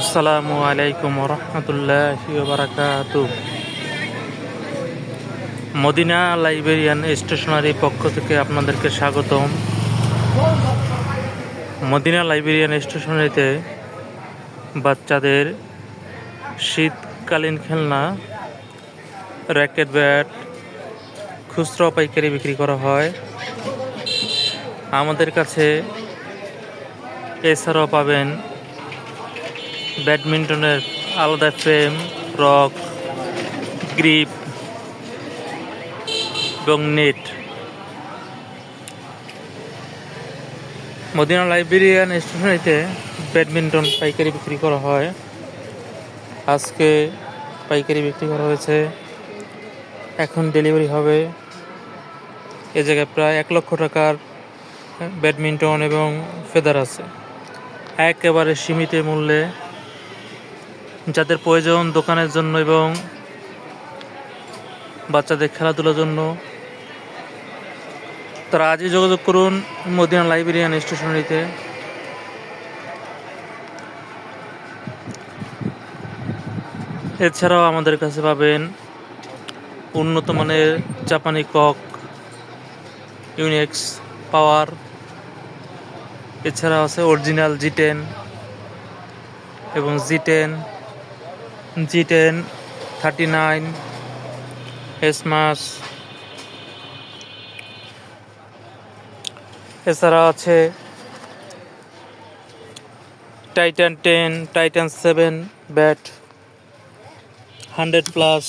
আসসালামু আলাইকুম রহমতুল্লাহ বারাকাতু মদিনা লাইব্রেরিয়ান স্টেশনারি পক্ষ থেকে আপনাদেরকে স্বাগতম। মদিনা লাইব্রেরিয়ান স্টেশনারিতে বাচ্চাদের শীতকালীন খেলনা, র্যাকেট ব্যাট, খুচরো পাইকারি বিক্রি করা হয়। আমাদের কাছে এছাড়াও পাবেন ব্যাডমিন্টনের আলাদা ফ্রেম, রক, গ্রিপ এবং নেট। মদিনা লাইব্রেরিয়ান স্টেশনারিতে ব্যাডমিন্টন পাইকারি বিক্রি করা হয়। আজকে পাইকারি বিক্রি করা হয়েছে। এখন ডেলিভারি হবে এ জায়গায় প্রায় এক লক্ষ টাকার ব্যাডমিন্টন এবং ফেদার আছে। একেবারে সীমিত মূল্যে যাদের প্রয়োজন দোকানের জন্য এবং বাচ্চাদের খেলাধুলার জন্য, তারা আজই যোগাযোগ করুন মদিনা লাইব্রেরিয়ান স্টেশনারিতে। এছাড়াও আমাদের কাছে পাবেন উন্নত মানের জাপানি কক, ইউনিক্স পাওয়ার এছাড়া আছে অরিজিনাল জি টেন এবং G ten. G ten thirty nine এসমাস এছাড়া আছে Titan ten Titan seven bat hundred plus.